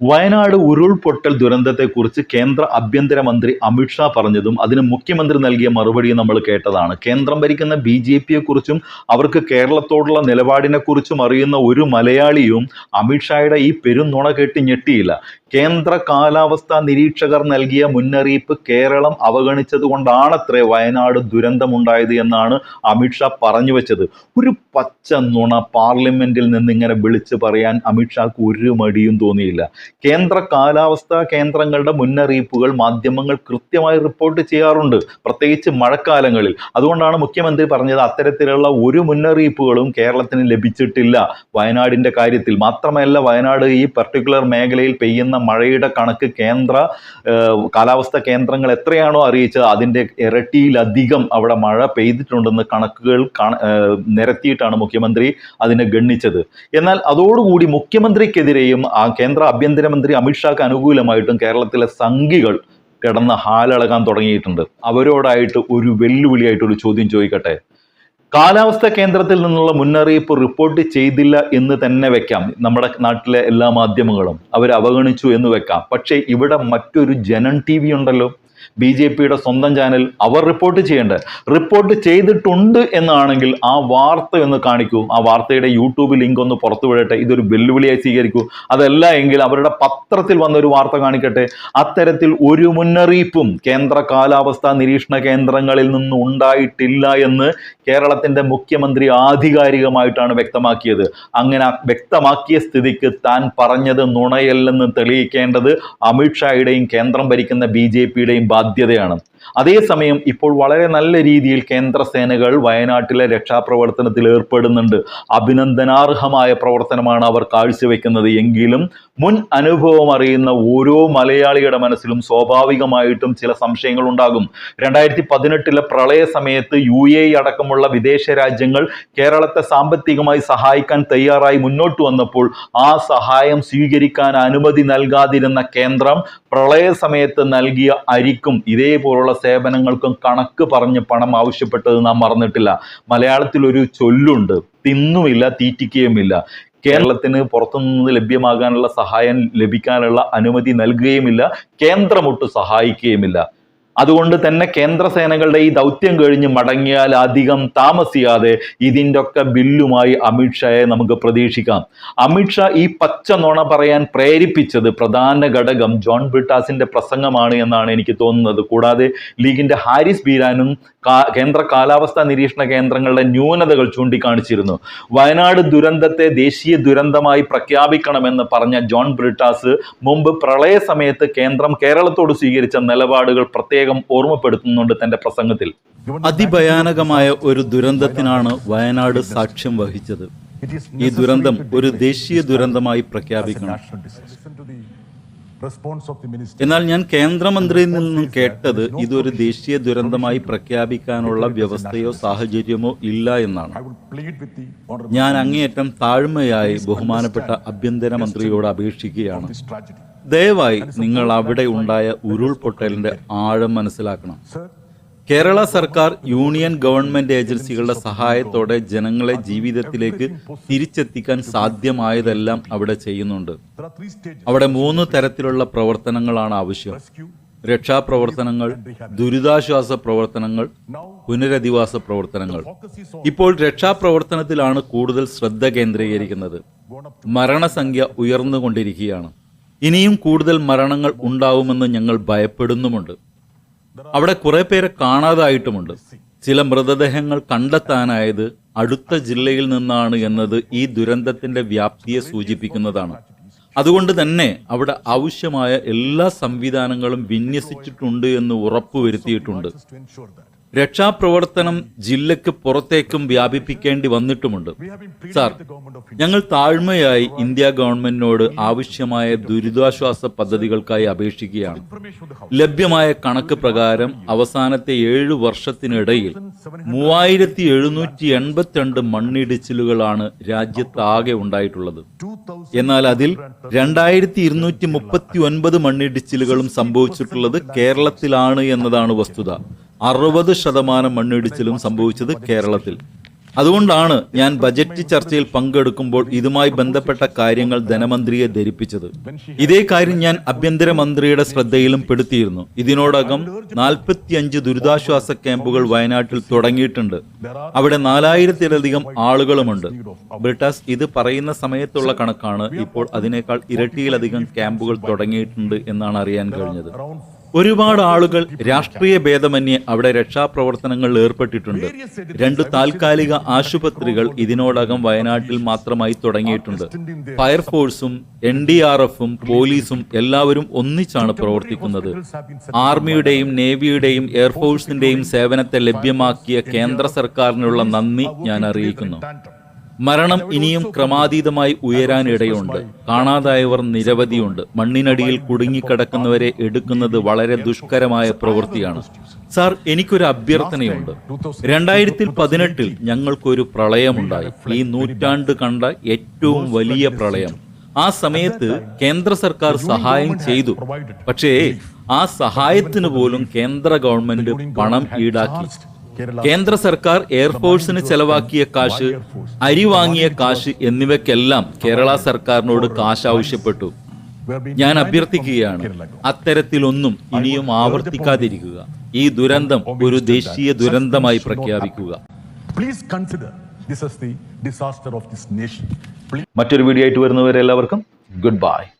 വയനാട് ഉരുൾപൊട്ടൽ ദുരന്തത്തെക്കുറിച്ച് കേന്ദ്ര ആഭ്യന്തരമന്ത്രി അമിത്ഷാ പറഞ്ഞതും അതിന് മുഖ്യമന്ത്രി നൽകിയ മറുപടിയും നമ്മൾ കേട്ടതാണ്. കേന്ദ്രം ഭരിക്കുന്ന ബി ജെ പിയെക്കുറിച്ചും അവർക്ക് കേരളത്തോടുള്ള നിലപാടിനെക്കുറിച്ചും അറിയുന്ന ഒരു മലയാളിയും അമിത്ഷായുടെ ഈ പെരുന്നുണ കേട്ട് ഞെട്ടിയില്ല. കേന്ദ്ര കാലാവസ്ഥാ നിരീക്ഷകർ നൽകിയ മുന്നറിയിപ്പ് കേരളം അവഗണിച്ചത് കൊണ്ടാണത്രേ വയനാട് ദുരന്തമുണ്ടായത് എന്നാണ് അമിത്ഷാ പറഞ്ഞു വെച്ചത്. ഒരു പച്ച നുണ പാർലമെന്റിൽ നിന്ന് ഇങ്ങനെ വിളിച്ചു പറയാൻ അമിത്ഷാക്ക് ഒരു മടിയും തോന്നിയില്ല. കേന്ദ്ര കാലാവസ്ഥാ കേന്ദ്രങ്ങളുടെ മുന്നറിയിപ്പുകൾ മാധ്യമങ്ങൾ കൃത്യമായി റിപ്പോർട്ട് ചെയ്യാറുണ്ട് പ്രത്യേകിച്ച് മഴക്കാലങ്ങളിൽ. അതുകൊണ്ടാണ് മുഖ്യമന്ത്രി പറഞ്ഞത് അത്തരത്തിലുള്ള ഒരു മുന്നറിയിപ്പുകളും കേരളത്തിന് ലഭിച്ചിട്ടില്ല വയനാടിന്റെ കാര്യത്തിൽ. മാത്രമല്ല വയനാട് ഈ പർട്ടിക്കുലർ മേഖലയിൽ പെയ്യുന്ന മഴയുടെ കണക്ക് കേന്ദ്ര കാലാവസ്ഥ കേന്ദ്രങ്ങൾ എത്രയാണോ അറിയിച്ചത് അതിന്റെ ഇരട്ടിയിലധികം അവിടെ മഴ പെയ്തിട്ടുണ്ടെന്ന് കണക്കുകൾ നിരത്തിയിട്ടാണ് മുഖ്യമന്ത്രി അതിനെ ഗണ്ണിച്ചത്. എന്നാൽ അതോടുകൂടി മുഖ്യമന്ത്രിക്കെതിരെയും ആ കേന്ദ്ര ആഭ്യന്തരമന്ത്രി അമിത്ഷാക്ക് അനുകൂലമായിട്ടും കേരളത്തിലെ സംഘികൾ കിടന്ന് ഹാലളകാൻ തുടങ്ങിയിട്ടുണ്ട്. അവരോടായിട്ട് ഒരു വെല്ലുവിളിയായിട്ട് ഒരു ചോദ്യം ചോദിക്കട്ടെ? കാലാവസ്ഥാ കേന്ദ്രത്തിൽ നിന്നുള്ള മുന്നറിയിപ്പ് റിപ്പോർട്ട് ചെയ്തില്ല എന്ന് തന്നെ വെക്കാം. നമ്മുടെ നാട്ടിലെ എല്ലാ മാധ്യമങ്ങളും അവർ അവഗണിച്ചു എന്ന് വെക്കാം. പക്ഷേ ഇവിടെ മറ്റൊരു ജനൻ ടി ഉണ്ടല്ലോ. ബി ജെ പിയുടെ സ്വന്തം ചാനൽ അവർ റിപ്പോർട്ട് ചെയ്യേണ്ടത്. റിപ്പോർട്ട് ചെയ്തിട്ടുണ്ട് എന്നാണെങ്കിൽ ആ വാർത്ത ഒന്ന് കാണിക്കൂ. ആ വാർത്തയുടെ യൂട്യൂബ് ലിങ്ക് ഒന്ന് പുറത്തു വിടട്ടെ. ഇതൊരു വെല്ലുവിളിയായി സ്വീകരിക്കൂ. അതല്ല എങ്കിൽ അവരുടെ പത്രത്തിൽ വന്ന ഒരു വാർത്ത കാണിക്കട്ടെ. അത്തരത്തിൽ ഒരു മുന്നറിയിപ്പും കേന്ദ്ര കാലാവസ്ഥാ നിരീക്ഷണ കേന്ദ്രങ്ങളിൽ നിന്ന് ഉണ്ടായിട്ടില്ല എന്ന് കേരളത്തിന്റെ മുഖ്യമന്ത്രി ആധികാരികമായിട്ടാണ് വ്യക്തമാക്കിയത്. അങ്ങനെ വ്യക്തമാക്കിയ സ്ഥിതിക്ക് താൻ പറഞ്ഞത് നുണയല്ലെന്ന് തെളിയിക്കേണ്ടത് അമിത്ഷായുടെയും കേന്ദ്രം ഭരിക്കുന്ന ബി ജെ പിയുടെയും ബാധ്യതയാണ്. അതേസമയം ഇപ്പോൾ വളരെ നല്ല രീതിയിൽ കേന്ദ്ര സേനകൾ വയനാട്ടിലെ രക്ഷാപ്രവർത്തനത്തിൽ ഏർപ്പെടുന്നുണ്ട്. അഭിനന്ദനാർഹമായ പ്രവർത്തനമാണ് അവർ കാഴ്ചവെക്കുന്നത്. എങ്കിലും മുൻ അനുഭവം അറിയുന്ന ഓരോ മലയാളിയുടെ മനസ്സിലും സ്വാഭാവികമായിട്ടും ചില സംശയങ്ങൾ ഉണ്ടാകും. രണ്ടായിരത്തി പതിനെട്ടിലെ പ്രളയ സമയത്ത് യു എ അടക്കമുള്ള വിദേശ രാജ്യങ്ങൾ കേരളത്തെ സാമ്പത്തികമായി സഹായിക്കാൻ തയ്യാറായി മുന്നോട്ട് വന്നപ്പോൾ ആ സഹായം സ്വീകരിക്കാൻ അനുമതി നൽകാതിരുന്ന കേന്ദ്രം പ്രളയ സമയത്ത് നൽകിയ അരിക്കും. ഇതേപോലുള്ള സേവനങ്ങൾക്കും കണക്ക് പറഞ്ഞ് പണം ആവശ്യപ്പെട്ടത് നാം മറന്നിട്ടില്ല. മലയാളത്തിൽ ഒരു ചൊല്ലുണ്ട്. തിന്നുമില്ല തീറ്റിക്കുകയുമില്ല. കേരളത്തിന് പുറത്തുനിന്ന് ലഭ്യമാകാനുള്ള സഹായം ലഭിക്കാനുള്ള അനുമതി നൽകുകയുമില്ല. കേന്ദ്രമൊട്ട് സഹായിക്കുകയുമില്ല. അതുകൊണ്ട് തന്നെ കേന്ദ്ര സേനകളുടെ ഈ ദൗത്യം കഴിഞ്ഞ് മടങ്ങിയാൽ അധികം താമസിയാതെ ഇതിന്റെ ഒക്കെ ബില്ലുമായി അമിത്ഷായെ നമുക്ക് പ്രതീക്ഷിക്കാം. അമിത്ഷാ ഈ പച്ച നുണ പറയാൻ പ്രേരിപ്പിച്ചത് പ്രധാന ഘടകം ജോൺ ബ്രിട്ടാസിന്റെ പ്രസംഗമാണ് എന്നാണ് എനിക്ക് തോന്നുന്നത്. കൂടാതെ ലീഗിന്റെ ഹാരിസ് ബീരാനും കേന്ദ്ര കാലാവസ്ഥാ നിരീക്ഷണ കേന്ദ്രങ്ങളുടെ ന്യൂനതകൾ ചൂണ്ടിക്കാണിച്ചിരുന്നു. വയനാട് ദുരന്തത്തെ ദേശീയ ദുരന്തമായി പ്രഖ്യാപിക്കണമെന്ന് പറഞ്ഞ ജോൺ ബ്രിട്ടാസ് മുമ്പ് പ്രളയ സമയത്ത് കേന്ദ്രം കേരളത്തോട് സ്വീകരിച്ച നിലപാടുകൾ പ്രത്യേകം ഓർമ്മപ്പെടുത്തുന്നുണ്ട് തന്റെ പ്രസംഗത്തിൽ. അതിഭയാനകമായ ഒരു ദുരന്തത്തിനാണ് വയനാട് സാക്ഷ്യം വഹിച്ചത്. ഈ ദുരന്തം ഒരു ദേശീയ ദുരന്തമായി പ്രഖ്യാപിക്കണം. എന്നാൽ ഞാൻ കേന്ദ്രമന്ത്രിയിൽ നിന്നും കേട്ടത് ഇതൊരു ദേശീയ ദുരന്തമായി പ്രഖ്യാപിക്കാനുള്ള വ്യവസ്ഥയോ സാഹചര്യമോ ഇല്ല എന്നാണ്. ഞാൻ അങ്ങേയറ്റം താഴ്മയായി ബഹുമാനപ്പെട്ട ആഭ്യന്തരമന്ത്രിയോട് അപേക്ഷിക്കുകയാണ്. ദയവായി നിങ്ങൾ അവിടെ ഉണ്ടായ ഉരുൾപൊട്ടലിന്റെ ആഴം മനസ്സിലാക്കണം. കേരള സർക്കാർ യൂണിയൻ ഗവൺമെന്റ് ഏജൻസികളുടെ സഹായത്തോടെ ജനങ്ങളെ ജീവിതത്തിലേക്ക് തിരിച്ചെത്തിക്കാൻ സാധ്യമായതെല്ലാം അവിടെ ചെയ്യുന്നുണ്ട്. അവിടെ മൂന്ന് തരത്തിലുള്ള പ്രവർത്തനങ്ങളാണ് ആവശ്യം. രക്ഷാപ്രവർത്തനങ്ങൾ ദുരിതാശ്വാസ പ്രവർത്തനങ്ങൾ പുനരധിവാസ പ്രവർത്തനങ്ങൾ. ഇപ്പോൾ രക്ഷാപ്രവർത്തനത്തിലാണ് കൂടുതൽ ശ്രദ്ധ കേന്ദ്രീകരിക്കുന്നത്. മരണസംഖ്യ ഉയർന്നുകൊണ്ടിരിക്കുകയാണ്. ഇനിയും കൂടുതൽ മരണങ്ങൾ ഉണ്ടാവുമെന്ന് ഞങ്ങൾ ഭയപ്പെടുന്നുമുണ്ട്. അവിടെ കുറെ പേരെ കാണാതായിട്ടുമുണ്ട്. ചില മൃതദേഹങ്ങൾ കണ്ടെത്താനായത് അടുത്ത ജില്ലയിൽ നിന്നാണ് എന്നത് ഈ ദുരന്തത്തിന്റെ വ്യാപ്തിയെ സൂചിപ്പിക്കുന്നതാണ്. അതുകൊണ്ട് തന്നെ അവിടെ ആവശ്യമായ എല്ലാ സംവിധാനങ്ങളും വിന്യസിച്ചിട്ടുണ്ട് എന്ന് ഉറപ്പുവരുത്തിയിട്ടുണ്ട്. രക്ഷാപ്രവർത്തനം ജില്ലയ്ക്ക് പുറത്തേക്കും വ്യാപിപ്പിക്കേണ്ടി വന്നിട്ടുമുണ്ട്. സാർ ഞങ്ങൾ താഴ്മയായി ഇന്ത്യ ഗവൺമെന്റിനോട് ആവശ്യമായ ദുരിതാശ്വാസ പദ്ധതികൾക്കായി അപേക്ഷിക്കുകയാണ്. ലഭ്യമായ കണക്ക് പ്രകാരം അവസാനത്തെ ഏഴ് വർഷത്തിനിടയിൽ മൂവായിരത്തി എഴുന്നൂറ്റി എൺപത്തിരണ്ട് മണ്ണിടിച്ചിലുകളാണ് രാജ്യത്ത് ആകെ ഉണ്ടായിട്ടുള്ളത്. എന്നാൽ അതിൽ രണ്ടായിരത്തി ഇരുന്നൂറ്റി മുപ്പത്തി ഒൻപത് മണ്ണിടിച്ചിലുകളും സംഭവിച്ചിട്ടുള്ളത് കേരളത്തിലാണ് എന്നതാണ് വസ്തുത. അറുപത് ശതമാനം മണ്ണിടിച്ചിലും സംഭവിച്ചത് കേരളത്തിൽ. അതുകൊണ്ടാണ് ഞാൻ ബജറ്റ് ചർച്ചയിൽ പങ്കെടുക്കുമ്പോൾ ഇതുമായി ബന്ധപ്പെട്ട കാര്യങ്ങൾ ധനമന്ത്രിയെ ധരിപ്പിച്ചത്. ഇതേ കാര്യം ഞാൻ ആഭ്യന്തരമന്ത്രിയുടെ ശ്രദ്ധയിലും പെടുത്തിയിരുന്നു. ഇതിനോടകം നാൽപ്പത്തിയഞ്ച് ദുരിതാശ്വാസ ക്യാമ്പുകൾ വയനാട്ടിൽ തുടങ്ങിയിട്ടുണ്ട്. അവിടെ നാലായിരത്തിലധികം ആളുകളുമുണ്ട്. ബ്രിട്ടാസ് ഇത് പറയുന്ന സമയത്തുള്ള കണക്കാണ്. ഇപ്പോൾ അതിനേക്കാൾ ഇരട്ടിയിലധികം ക്യാമ്പുകൾ തുടങ്ങിയിട്ടുണ്ട് എന്നാണ് അറിയാൻ കഴിഞ്ഞത്. ഒരുപാട് ആളുകൾ രാഷ്ട്രീയ ഭേദമന്യേ അവിടെ രക്ഷാപ്രവർത്തനങ്ങളിൽ ഏർപ്പെട്ടിട്ടുണ്ട്. രണ്ട് താൽക്കാലിക ആശുപത്രികൾ ഇതിനോടകം വയനാട്ടിൽ മാത്രമായി തുടങ്ങിയിട്ടുണ്ട്. ഫയർഫോഴ്സും എൻ ഡി ആർ എഫും പോലീസും എല്ലാവരും ഒന്നിച്ചാണ് പ്രവർത്തിക്കുന്നത്. ആർമിയുടെയും നേവിയുടെയും എയർഫോഴ്സിന്റെയും സേവനത്തെ ലഭ്യമാക്കിയ കേന്ദ്ര സർക്കാരിനുള്ള നന്ദി ഞാൻ അറിയിക്കുന്നു. മരണം ഇനിയും ക്രമാതീതമായി ഉയരാനിടയുണ്ട് കാണാതായവർ നിരവധിയുണ്ട്. മണ്ണിനടിയിൽ കുടുങ്ങിക്കിടക്കുന്നവരെ എടുക്കുന്നത് വളരെ ദുഷ്കരമായ പ്രവൃത്തിയാണ്. സാർ എനിക്കൊരു അഭ്യർത്ഥനയുണ്ട്. രണ്ടായിരത്തി പതിനെട്ടിൽ ഞങ്ങൾക്കൊരു പ്രളയമുണ്ടായി. ഈ നൂറ്റാണ്ട് കണ്ട ഏറ്റവും വലിയ പ്രളയം. ആ സമയത്ത് കേന്ദ്ര സർക്കാർ സഹായം ചെയ്തു. പക്ഷേ ആ സഹായത്തിന് പോലും കേന്ദ്ര ഗവൺമെന്റ് പണം ഈടാക്കി. കേന്ദ്ര സർക്കാർ എയർഫോഴ്സിന് ചെലവാക്കിയ കാശ് അരി വാങ്ങിയ കാശ് എന്നിവയ്ക്കെല്ലാം കേരള സർക്കാരിനോട് കാശ് ആവശ്യപ്പെട്ടു. ഞാൻ അഭ്യർത്ഥിക്കുകയാണ് അത്തരത്തിലൊന്നും ഇനിയും ആവർത്തിക്കാതിരിക്കുക. ഈ ദുരന്തം ഒരു ദേശീയ ദുരന്തമായി പ്രഖ്യാപിക്കുക. Please consider this as the disaster of this nation. മറ്റൊരു വീഡിയോ ആയിട്ട് വരുന്നവരെ എല്ലാവർക്കും ഗുഡ് ബൈ